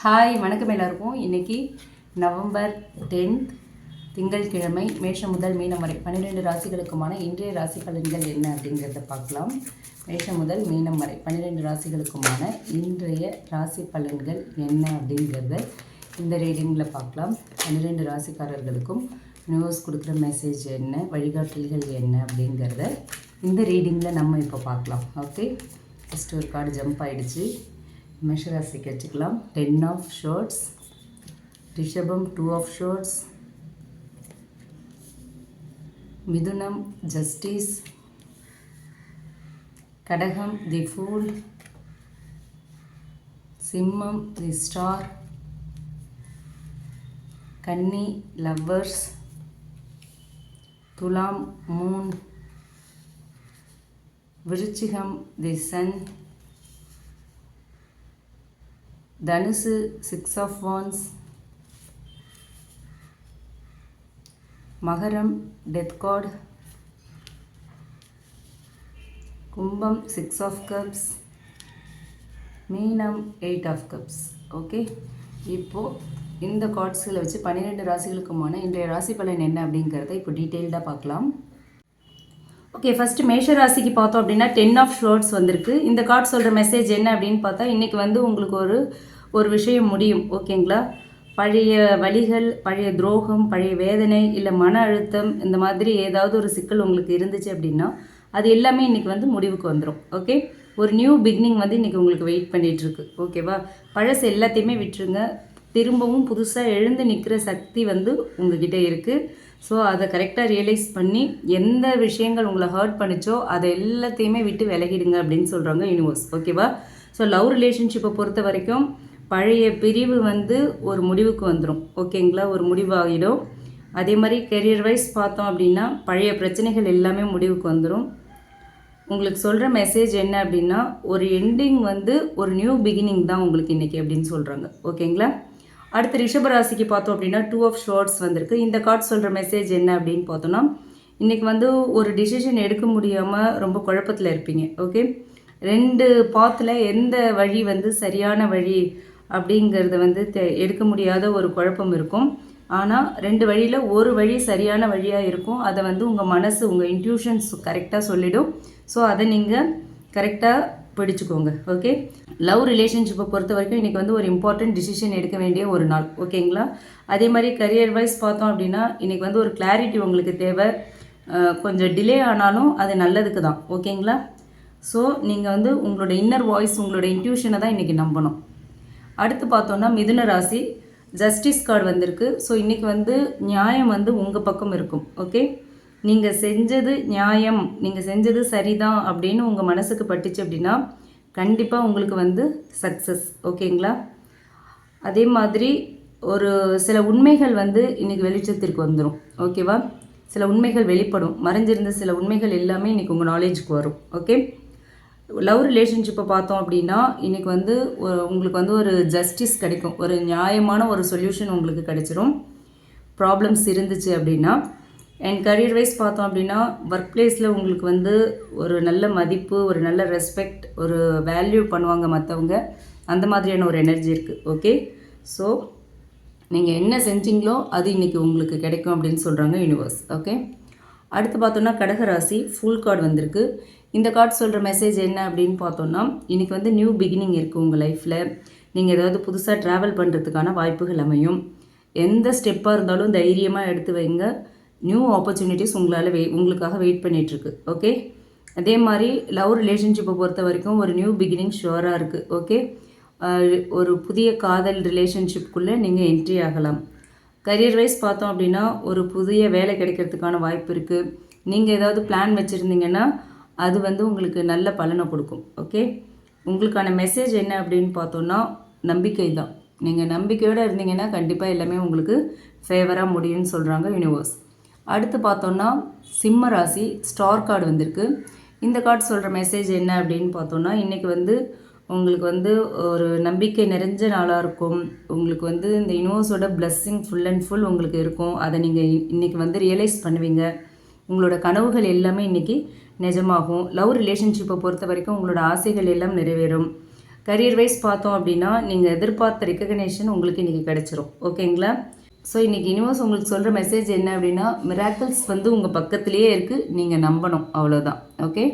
Hi வணக்கம் எல்லாருக்கும். இன்றைக்கி நவம்பர் டென்த் திங்கட்கிழமை மேஷம் முதல் மீனம் வரை. பன்னிரெண்டு ராசிகளுக்குமான இன்றைய ராசி பலன்கள் என்ன அப்படிங்கிறத பார்க்கலாம். மேஷம் முதல் மீனம் வரை. பன்னிரெண்டு ராசிகளுக்குமான இன்றைய ராசி பலன்கள் என்ன அப்படிங்கிறத இந்த ரீடிங்கில் பார்க்கலாம். பன்னிரெண்டு ராசிக்காரர்களுக்கும் நியூஸ் கொடுக்குற மெசேஜ் என்ன வழிகாட்டல்கள் என்ன அப்படிங்கிறத இந்த ரீடிங்கில் நம்ம இப்போ பார்க்கலாம். ஓகே ஃபஸ்ட்டு ஒரு கார்டு ஜம்ப் ஆகிடுச்சு மேஷராசிக்கு வச்சுக்கலாம் டென் ஆஃப் ஷோர்ட்ஸ் ரிஷபம் டூ ஆஃப் ஷோர்ட்ஸ் மிதுனம் ஜஸ்டிஸ் கடகம் தி ஃபூல் சிம்மம் தி ஸ்டார் கன்னி லவ்வர்ஸ் துலாம் மூன் விருச்சிகம் தி சன் தனுசு சிக்ஸ் ஆஃப் வான்ஸ் மகரம் டெத் கார்டு கும்பம் சிக்ஸ் ஆஃப் கப்ஸ் மீனம் எயிட் ஆஃப் கப்ஸ் ஓகே இப்போது இந்த கார்ட்ஸில் வச்சு பன்னிரெண்டு ராசிகளுக்குமான இன்றைய ராசி பலன் என்ன அப்படிங்கிறத இப்போ டீட்டெயில்டாக பார்க்கலாம். ஓகே ஃபஸ்ட்டு மேஷராசிக்கு பார்த்தோம் அப்படின்னா டென் ஆஃப் ஷோர்ட்ஸ் வந்திருக்கு. இந்த கார்டு சொல்கிற மெசேஜ் என்ன அப்படின்னு பார்த்தா இன்றைக்கி வந்து உங்களுக்கு ஒரு ஒரு விஷயம் முடியும் ஓகேங்களா பழைய வழிகள் பழைய துரோகம் பழைய வேதனை இல்லை மன அழுத்தம் இந்த மாதிரி ஏதாவது ஒரு சிக்கல் உங்களுக்கு இருந்துச்சு அப்படின்னா அது எல்லாமே இன்றைக்கி வந்து முடிவுக்கு வந்துடும் ஓகே ஒரு நியூ பிகினிங் வந்து இன்றைக்கி உங்களுக்கு வெயிட் பண்ணிகிட்ருக்கு ஓகேவா பழசு எல்லாத்தையுமே விட்டுருங்க. திரும்பவும் புதுசாக எழுந்து நிற்கிற சக்தி வந்து உங்ககிட்ட இருக்குது ஸோ அதை கரெக்டாக ரியலைஸ் பண்ணி எந்த விஷயங்கள் உங்களை ஹர்ட் பண்ணிச்சோ அதை எல்லாத்தையுமே விட்டு விலகிடுங்க அப்படின்னு சொல்கிறாங்க யூனிவர்ஸ் ஓகேவா ஸோ லவ் ரிலேஷன்ஷிப்பை பொறுத்த வரைக்கும் பழைய பிரிவு வந்து ஒரு முடிவுக்கு வந்துடும் ஓகேங்களா ஒரு முடிவாகிடும். அதே மாதிரி கெரியர் வைஸ் பார்த்தோம் அப்படின்னா பழைய பிரச்சனைகள் எல்லாமே முடிவுக்கு வந்துடும் உங்களுக்கு சொல்கிற மெசேஜ் என்ன அப்படின்னா ஒரு எண்டிங் வந்து ஒரு நியூ பிகினிங் தான் உங்களுக்கு இன்றைக்கி அப்படின்னு சொல்கிறாங்க ஓகேங்களா அடுத்து ரிஷபராசிக்கு பார்த்தோம் அப்படின்னா டூ ஆஃப் ஷார்ட்ஸ் வந்திருக்கு. இந்த கார்ட் சொல்கிற மெசேஜ் என்ன அப்படின்னு பார்த்தோன்னா இன்றைக்கி வந்து ஒரு டிசிஷன் எடுக்க முடியாமல் ரொம்ப குழப்பத்தில் இருப்பீங்க ஓகே ரெண்டு பாத்தில் எந்த வழி வந்து சரியான வழி அப்படிங்கிறத வந்து தெ- எடுக்க முடியாத ஒரு குழப்பம் இருக்கும். ஆனால் ரெண்டு வழியில் ஒரு வழி சரியான வழியாக இருக்கும். அதை வந்து உங்கள் மனசு உங்கள் இன்ட்யூஷன்ஸ் கரெக்டாக சொல்லிடும். ஸோ அதை நீங்கள் கரெக்டாக பிடிச்சிக்கோங்க ஓகே லவ் ரிலேஷன்ஷிப்பை பொறுத்த வரைக்கும் இன்றைக்கி வந்து ஒரு இம்பார்ட்டன்ட் டிசிஷன் எடுக்க வேண்டிய ஒரு நாள். ஓகேங்களா? அதே மாதிரி கரியர் வைஸ் பார்த்தோம் அப்படின்னா இன்றைக்கி வந்து ஒரு கிளாரிட்டி உங்களுக்கு தேவை. கொஞ்சம் டிலே ஆனாலும் அது நல்லதுக்கு தான். ஓகேங்களா? ஸோ நீங்கள் வந்து உங்களோட இன்னர் வாய்ஸ் உங்களோட இன்ட்யூஷனை தான் இன்றைக்கி நம்பணும். அடுத்து பார்த்தோன்னா மிதுன ராசி. ஜஸ்டிஸ் கார்டு வந்திருக்கு. ஸோ இன்றைக்கி வந்து நியாயம் வந்து உங்கள் பக்கம் இருக்கும். ஓகே? நீங்கள் செஞ்சது நியாயம். நீங்கள் செஞ்சது சரிதான் அப்படின்னு உங்கள் மனசுக்கு பட்டுச்சு அப்படின்னா கண்டிப்பாக உங்களுக்கு வந்து சக்ஸஸ் ஓகேங்களா அதே மாதிரி ஒரு சில உண்மைகள் வந்து இன்றைக்கி வெளிச்சத்திற்கு வந்துடும் ஓகேவா சில உண்மைகள் வெளிப்படும். மறைஞ்சிருந்த சில உண்மைகள் எல்லாமே இன்றைக்கி உங்கள் நாலேஜுக்கு வரும் ஓகே லவ் ரிலேஷன்ஷிப்பை பார்த்தோம் அப்படின்னா இன்றைக்கி வந்து உங்களுக்கு வந்து ஒரு ஜஸ்டிஸ் கிடைக்கும். ஒரு நியாயமான ஒரு சொல்யூஷன் உங்களுக்கு கிடைச்சிரும். ப்ராப்ளம்ஸ் இருந்துச்சு அப்படின்னா அண்ட் கரியர் வைஸ் பார்த்தோம் அப்படின்னா ஒர்க் பிளேஸில் உங்களுக்கு வந்து ஒரு நல்ல மதிப்பு ஒரு நல்ல ரெஸ்பெக்ட் ஒரு வேல்யூ பண்ணுவாங்க மற்றவங்க அந்த மாதிரியான ஒரு எனர்ஜி இருக்குது ஓகே ஸோ நீங்கள் என்ன செஞ்சீங்களோ அது இன்றைக்கி உங்களுக்கு கிடைக்கும் அப்படின்னு சொல்கிறாங்க யூனிவர்ஸ் ஓகே அடுத்து பார்த்தோன்னா கடகராசி ஃபுல் கார்டு வந்திருக்கு. இந்த கார்டு சொல்கிற மெசேஜ் என்ன அப்படின்னு பார்த்தோன்னா இன்றைக்கி வந்து நியூ பிகினிங் இருக்குது உங்கள் லைஃப்பில் நீங்கள் ஏதாவது புதுசாக ட்ராவல் பண்ணுறதுக்கான வாய்ப்புகள் அமையும். எந்த ஸ்டெப்பாக இருந்தாலும் தைரியமாக எடுத்து வைங்க. நியூ ஆப்பர்ச்சுனிட்டிஸ் உங்களால் வெய் உங்களுக்காக வெயிட் பண்ணிகிட்ருக்கு ஓகே அதே மாதிரி லவ் ரிலேஷன்ஷிப்பை பொறுத்த வரைக்கும் ஒரு நியூ பிகினிங் ஷுவராக இருக்குது ஓகே ஒரு புதிய காதல் ரிலேஷன்ஷிப்புக்குள்ளே நீங்கள் என்ட்ரி ஆகலாம். கரியர் வைஸ் பார்த்தோம் அப்படின்னா ஒரு புதிய வேலை கிடைக்கிறதுக்கான வாய்ப்பு இருக்குது நீங்கள் ஏதாவது பிளான் வச்சுருந்தீங்கன்னா அது வந்து உங்களுக்கு நல்ல பலனை கொடுக்கும் ஓகே உங்களுக்கான மெசேஜ் என்ன அப்படின்னு பார்த்தோன்னா நம்பிக்கை தான். நீங்கள் நம்பிக்கையோடு இருந்தீங்கன்னா கண்டிப்பாக எல்லாமே உங்களுக்கு ஃபேவராக முடியும்னு சொல்கிறாங்க யூனிவர்ஸ் அடுத்து பார்த்தோன்னா சிம்ம ராசி ஸ்டார் கார்டு வந்திருக்கு. இந்த கார்டு சொல்கிற மெசேஜ் என்ன அப்படின்னு பார்த்தோன்னா இன்றைக்கி வந்து உங்களுக்கு வந்து ஒரு நம்பிக்கை நிறைஞ்ச நாளாக இருக்கும். உங்களுக்கு வந்து இந்த யூனிவர்ஸோட பிளஸ்ஸிங் ஃபுல் அண்ட் ஃபுல் உங்களுக்கு இருக்கும். அதை நீங்கள் இன்றைக்கி வந்து ரியலைஸ் பண்ணுவீங்க. உங்களோட கனவுகள் எல்லாமே இன்றைக்கி நிஜமாகும். லவ் ரிலேஷன்ஷிப்பை பொறுத்த வரைக்கும் உங்களோட ஆசைகள் எல்லாம் நிறைவேறும். கரியர் வைஸ் பார்த்தோம் அப்படின்னா நீங்கள் எதிர்பார்த்த ரெக்கக்னேஷன் உங்களுக்கு இன்றைக்கி கிடச்சிரும். ஓகேங்களா ஸோ இன்றைக்கி யூனிவர்ஸ் உங்களுக்கு சொல்கிற மெசேஜ் என்ன அப்படின்னா மிராக்கிள்ஸ் வந்து உங்கள் பக்கத்துலேயே இருக்குது நீங்கள் நம்பணும் அவ்வளோதான் ஓகே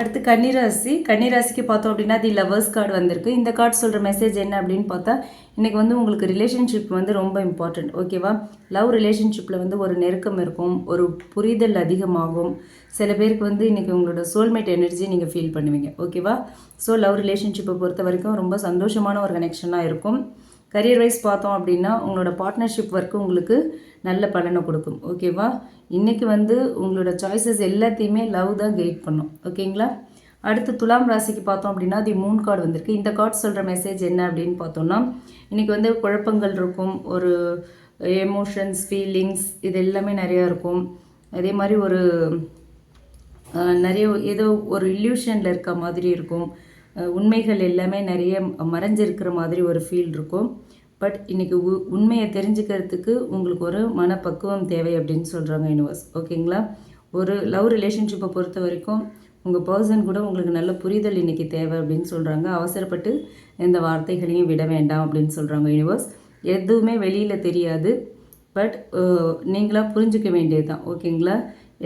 அடுத்து கன்னிராசி. கன்னிராசிக்கு பார்த்தோம் அப்படின்னா தி லவர்ஸ் கார்டு வந்திருக்கு. இந்த கார்டு சொல்கிற மெசேஜ் என்ன அப்படின்னு பார்த்தா இன்றைக்கி வந்து உங்களுக்கு ரிலேஷன்ஷிப் வந்து ரொம்ப இம்பார்ட்டண்ட் ஓகேவா லவ் ரிலேஷன்ஷிப்பில் வந்து ஒரு நெருக்கம் இருக்கும் ஒரு புரிதல் அதிகமாகும். சில பேருக்கு வந்து இன்றைக்கி உங்களோட சோல்மேட் எனர்ஜி நீங்கள் ஃபீல் பண்ணுவீங்க ஓகேவா ஸோ லவ் ரிலேஷன்ஷிப்பை பொறுத்த வரைக்கும் ரொம்ப சந்தோஷமான ஒரு கனெக்ஷனாக இருக்கும். கரியர் வைஸ் பார்த்தோம் அப்படின்னா உங்களோட பார்ட்னர்ஷிப் ஒர்க்கு உங்களுக்கு நல்ல பலனை கொடுக்கும். ஓகேவா இன்றைக்கி வந்து உங்களோட சாய்ஸஸ் எல்லாத்தையுமே லவ் தான் கைட் பண்ணும். ஓகேங்களா அடுத்து துலாம் ராசிக்கு பார்த்தோம் அப்படின்னா தி மூன் கார்டு வந்திருக்கு. இந்த கார்டு சொல்கிற மெசேஜ் என்ன அப்படின்னு பார்த்தோம்னா இன்றைக்கி வந்து குழப்பங்கள் இருக்கும். ஒரு எமோஷன்ஸ் ஃபீலிங்ஸ் இது எல்லாமே நிறையா இருக்கும். அதே மாதிரி ஒரு நிறைய ஏதோ ஒரு இல்யூஷனில் இருக்க மாதிரி இருக்கும். உண்மைகள் எல்லாமே நிறைய மறைஞ்சிருக்கிற மாதிரி ஒரு ஃபீல் இருக்கும். பட் இன்றைக்கி உ உண்மையை தெரிஞ்சுக்கிறதுக்கு உங்களுக்கு ஒரு மனப்பக்குவம் தேவை அப்படின்னு சொல்கிறாங்க யூனிவர்ஸ் ஓகேங்களா ஒரு லவ் ரிலேஷன்ஷிப்பை பொறுத்த வரைக்கும் உங்கள் பர்சன் கூட உங்களுக்கு நல்ல புரிதல் இன்றைக்கி தேவை அப்படின்னு சொல்கிறாங்க அவசரப்பட்டு எந்த வார்த்தைகளையும் விட வேண்டாம் அப்படின்னு சொல்கிறாங்க யூனிவர்ஸ் எதுவுமே வெளியில் தெரியாது. பட் நீங்களாக புரிஞ்சுக்க வேண்டியது தான் ஓகேங்களா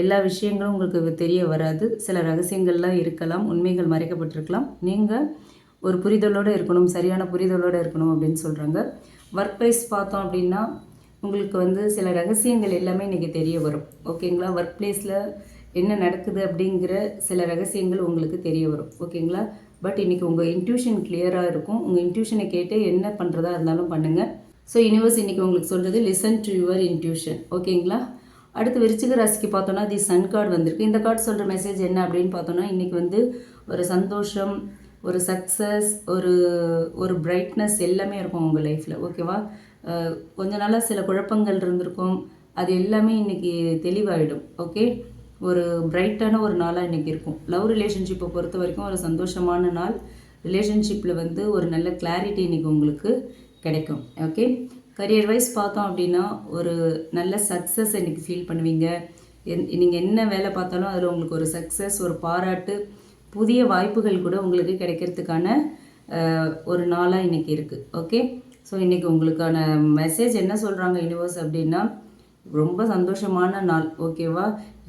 எல்லா விஷயங்களும் உங்களுக்கு தெரிய வராது. சில ரகசியங்கள்லாம் இருக்கலாம் உண்மைகள் மறைக்கப்பட்டிருக்கலாம். நீங்கள் ஒரு புரிதலோடு இருக்கணும் சரியான புரிதலோடு இருக்கணும் அப்படின்னு சொல்கிறாங்க ஒர்க் ப்ளேஸ் பார்த்தோம் அப்படின்னா உங்களுக்கு வந்து சில ரகசியங்கள் எல்லாமே இன்றைக்கி தெரிய வரும். ஓகேங்களா? ஒர்க் பிளேஸில் என்ன நடக்குது அப்படிங்கிற சில ரகசியங்கள் உங்களுக்கு தெரிய வரும். ஓகேங்களா? பட் இன்றைக்கி உங்கள் இன்ட்யூஷன் கிளியராக இருக்கும். உங்கள் இன்ட்யூஷனை கேட்டு என்ன பண்ணுறதா இருந்தாலும் பண்ணுங்கள் ஸோ யூனிவர்ஸ் இன்றைக்கி உங்களுக்கு சொல்கிறது லிசன் டு யுவர் இன்ட்யூஷன் ஓகேங்களா? அடுத்து விருச்சிக ராசிக்கு பார்த்தோன்னா தி சன் கார்டு வந்திருக்கு. இந்த கார்டு சொல்கிற மெசேஜ் என்ன அப்படின்னு பார்த்தோன்னா இன்றைக்கி வந்து ஒரு சந்தோஷம் ஒரு சக்ஸஸ் ஒரு ஒரு பிரைட்னஸ் எல்லாமே இருக்கும் உங்கள் லைஃப்பில் ஓகேவா கொஞ்ச நாளாக சில குழப்பங்கள் இருந்திருக்கும். அது எல்லாமே இன்றைக்கி தெளிவாயிடும். ஓகே ஒரு பிரைட்டான ஒரு நாளாக இன்றைக்கி இருக்கும். லவ் ரிலேஷன்ஷிப்பை பொறுத்த வரைக்கும் ஒரு சந்தோஷமான நாள். ரிலேஷன்ஷிப்பில் வந்து ஒரு நல்ல கிளாரிட்டி இன்றைக்கி உங்களுக்கு கிடைக்கும். ஓகே கரியர் வைஸ் பார்த்தோம் அப்படின்னா ஒரு நல்ல சக்ஸஸ் இன்றைக்கி ஃபீல் பண்ணுவீங்க. என் நீங்கள் என்ன வேலை பார்த்தாலும் அதில் உங்களுக்கு ஒரு சக்ஸஸ் ஒரு பாராட்டு புதிய வாய்ப்புகள் கூட உங்களுக்கு கிடைக்கிறதுக்கான ஒரு நாளாக இன்றைக்கி இருக்குது ஓகே ஸோ இன்றைக்கி உங்களுக்கான மெசேஜ் என்ன சொல்கிறாங்க யூனிவர்ஸ் அப்படின்னா ரொம்ப சந்தோஷமான நாள். ஓகேவா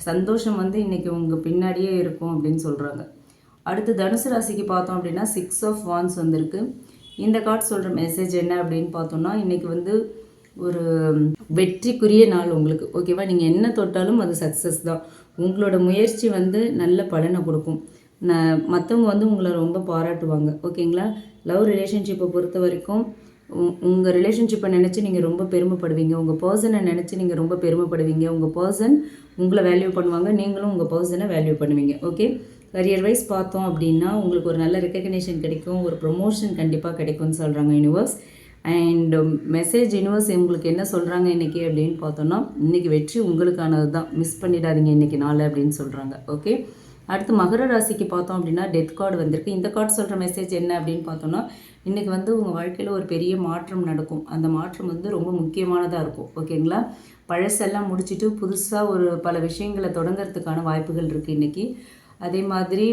சந்தோஷம் வந்து இன்றைக்கி உங்கள் பின்னாடியே இருக்கும் அப்படின்னு சொல்கிறாங்க அடுத்து தனுசு ராசிக்கு பார்த்தோம் அப்படின்னா சிக்ஸ் ஆஃப் வான்ஸ் வந்திருக்கு. இந்த கார்டு சொல்கிற மெசேஜ் என்ன அப்படின்னு பார்த்தோம்னா இன்றைக்கி வந்து ஒரு வெற்றிக்குரிய நாள் உங்களுக்கு. ஓகேவா நீங்கள் என்ன தொட்டாலும் அது சக்ஸஸ் தான். உங்களோட முயற்சி வந்து நல்ல பலனை கொடுக்கும். நான் மற்றவங்க வந்து உங்களை ரொம்ப பாராட்டுவாங்க. ஓகேங்களா லவ் ரிலேஷன்ஷிப்பை பொறுத்த வரைக்கும் உங்கள் ரிலேஷன்ஷிப்பை நினச்சி நீங்கள் ரொம்ப பெருமைப்படுவீங்க. உங்கள் பர்சனை நினச்சி நீங்கள் ரொம்ப பெருமைப்படுவீங்க. உங்கள் பர்சன் உங்களை வேல்யூ பண்ணுவாங்க. நீங்களும் உங்கள் பர்சனை வேல்யூ பண்ணுவீங்க. ஓகே கரியர் வைஸ் பார்த்தோம் அப்படின்னா உங்களுக்கு ஒரு நல்ல ரெக்கக்னேஷன் கிடைக்கும் ஒரு ப்ரொமோஷன் கண்டிப்பாக கிடைக்கும்னு சொல்கிறாங்க யூனிவர்ஸ் அண்ட் மெசேஜ் யூனிவர்ஸ் உங்களுக்கு என்ன சொல்கிறாங்க இன்றைக்கி அப்படின்னு பார்த்தோன்னா இன்றைக்கி வெற்றி உங்களுக்கானது தான். மிஸ் பண்ணிடாதீங்க இன்றைக்கி நாள் அப்படின்னு சொல்கிறாங்க ஓகே அடுத்து மகர ராசிக்கு பார்த்தோம் அப்படின்னா டெத் கார்டு வந்திருக்கு. இந்த கார்டு சொல்கிற மெசேஜ் என்ன அப்படின்னு பார்த்தோன்னா இன்றைக்கி வந்து உங்கள் வாழ்க்கையில் ஒரு பெரிய மாற்றம் நடக்கும். அந்த மாற்றம் வந்து ரொம்ப முக்கியமானதாக இருக்கும். ஓகேங்களா பழசெல்லாம் முடிச்சுட்டு புதுசாக ஒரு பல விஷயங்களை தொடங்கிறதுக்கான வாய்ப்புகள் இருக்குது இன்றைக்கி அதே மாதிரி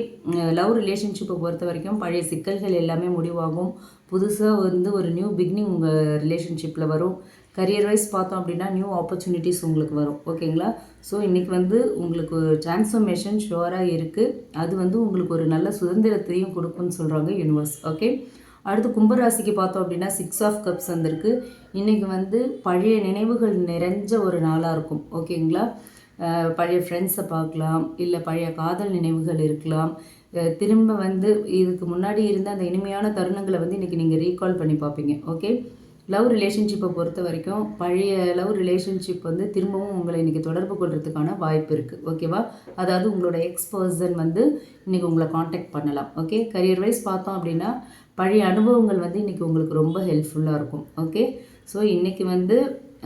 லவ் ரிலேஷன்ஷிப்பை பொறுத்த வரைக்கும் பழைய சிக்கல்கள் எல்லாமே முடிவாகும். புதுசாக வந்து ஒரு நியூ பிகினிங் உங்கள் ரிலேஷன்ஷிப்பில் வரும். கரியர் வைஸ் பார்த்தோம் அப்படின்னா நியூ ஆப்பர்ச்சுனிட்டிஸ் உங்களுக்கு வரும். ஓகேங்களா? ஸோ இன்றைக்கி வந்து உங்களுக்கு டிரான்ஸ்ஃபர்மேஷன் ஷுவராக இருக்குது அது வந்து உங்களுக்கு ஒரு நல்ல சுதந்திரத்தையும் கொடுக்கும்னு சொல்கிறாங்க யூனிவர்ஸ் ஓகே அடுத்து கும்பராசிக்கு பார்த்தோம் அப்படின்னா சிக்ஸ் ஆஃப் கப்ஸ் வந்திருக்கு. இன்றைக்கி வந்து பழைய நினைவுகள் நிறைஞ்ச ஒரு நாளாக இருக்கும். ஓகேங்களா? பழைய ஃப்ரெண்ட்ஸை பார்க்கலாம் இல்லை பழைய காதல் நினைவுகள் இருக்கலாம். திரும்ப வந்து இதுக்கு முன்னாடி இருந்த அந்த இனிமையான தருணங்களை வந்து இன்றைக்கி நீங்கள் ரீகால் பண்ணி பார்ப்பீங்க. ஓகே லவ் ரிலேஷன்ஷிப்பை பொறுத்த வரைக்கும் பழைய லவ் ரிலேஷன்ஷிப் வந்து திரும்பவும் உங்களை இன்றைக்கி தொடர்பு கொள்றதுக்கான வாய்ப்பு இருக்குது ஓகேவா அதாவது உங்களோட எக்ஸ் பர்சன் வந்து இன்றைக்கி உங்களை காண்டாக்ட் பண்ணலாம். ஓகே கரியர் வைஸ் பார்த்தோம் அப்படின்னா பழைய அனுபவங்கள் வந்து இன்றைக்கி உங்களுக்கு ரொம்ப ஹெல்ப்ஃபுல்லாக இருக்கும். ஓகே ஸோ இன்றைக்கி வந்து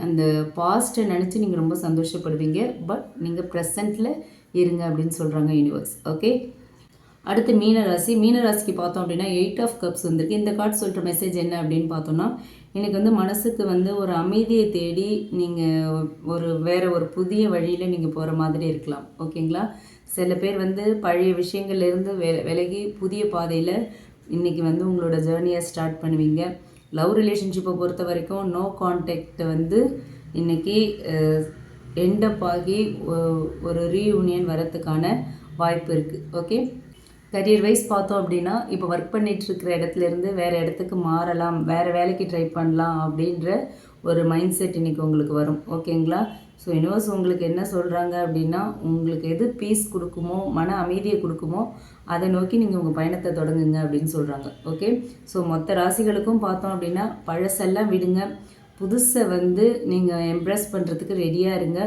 அந்த பாஸ்ட்டை நினச்சி நீங்கள் ரொம்ப சந்தோஷப்படுவீங்க. பட் நீங்கள் ப்ரெசண்ட்டில் இருங்க அப்படின்னு சொல்கிறாங்க யூனிவர்ஸ் ஓகே அடுத்து மீனராசி. மீனராசிக்கு பார்த்தோம் அப்படின்னா எயிட் ஆஃப் கப்ஸ் வந்திருக்கு. இந்த கார்டு சொல்கிற மெசேஜ் என்ன அப்படின்னு பார்த்தோம்னா எனக்கு வந்து மனசுக்கு வந்து ஒரு அமைதியை தேடி நீங்கள் ஒரு வேறு ஒரு புதிய வழியில் நீங்கள் போகிற மாதிரி இருக்கலாம். ஓகேங்களா சில பேர் வந்து பழைய விஷயங்கள்லேருந்து வெ விலகி புதிய பாதையில் இன்றைக்கி வந்து உங்களோட ஜேர்னியை ஸ்டார்ட் பண்ணுவீங்க. லவ் ரிலேஷன்ஷிப்பை பொறுத்த வரைக்கும் நோ கான்டாக்ட் வந்து இன்றைக்கி எண்டப் ஆகி ஒரு ரீயூனியன் வரத்துக்கான வாய்ப்பு இருக்குது ஓகே கரியர் வைஸ் பார்த்தோம் அப்படின்னா இப்போ ஒர்க் பண்ணிகிட்ருக்கிற இடத்துலேருந்து இடத்துல இருந்து வேறு இடத்துக்கு மாறலாம் வேறு வேலைக்கு ட்ரை பண்ணலாம் அப்படின்ற ஒரு மைண்ட் செட் இன்றைக்கி உங்களுக்கு வரும். ஓகேங்களா ஸோ யூனிவர்ஸ் உங்களுக்கு என்ன சொல்கிறாங்க அப்படின்னா உங்களுக்கு எது பீஸ் கொடுக்குமோ மன அமைதியை கொடுக்குமோ அதை நோக்கி நீங்கள் உங்கள் பயணத்தை தொடங்குங்க அப்படின்னு சொல்கிறாங்க ஓகே ஸோ மொத்த ராசிகளுக்கும் பார்த்தோம் அப்படின்னா பழசெல்லாம் விடுங்க. புதுசை வந்து நீங்கள் எம்ப்ரெஸ் பண்ணுறதுக்கு ரெடியாக இருங்க.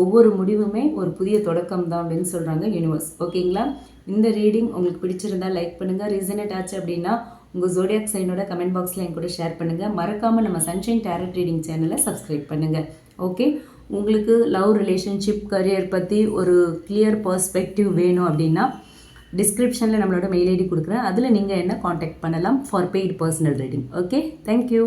ஒவ்வொரு முடிவுமே ஒரு புதிய தொடக்கம் தான் அப்படின்னு சொல்கிறாங்க யூனிவர்ஸ் ஓகேங்களா இந்த ரீடிங் உங்களுக்கு பிடிச்சிருந்தா லைக் பண்ணுங்கள் ரீசனேட் ஆச்சு அப்படின்னா உங்கள் ஜோடியாக் சைனோட கமெண்ட் பாக்ஸில் என் கூட ஷேர் பண்ணுங்கள் மறக்காமல் நம்ம சன்ஷைன் டேரட் ரீடிங் சேனலை சப்ஸ்கிரைப் பண்ணுங்கள் ஓகே உங்களுக்கு லவ் ரிலேஷன்ஷிப் கரியர் பற்றி ஒரு கிளியர் பர்ஸ்பெக்டிவ் வேணும் அப்படின்னா டிஸ்கிரிப்ஷனில் நம்மளோட மெயில் ஐடி கொடுக்குறேன். அதில் நீங்கள் என்ன காண்டாக்ட் பண்ணலாம் for paid personal reading okay thank you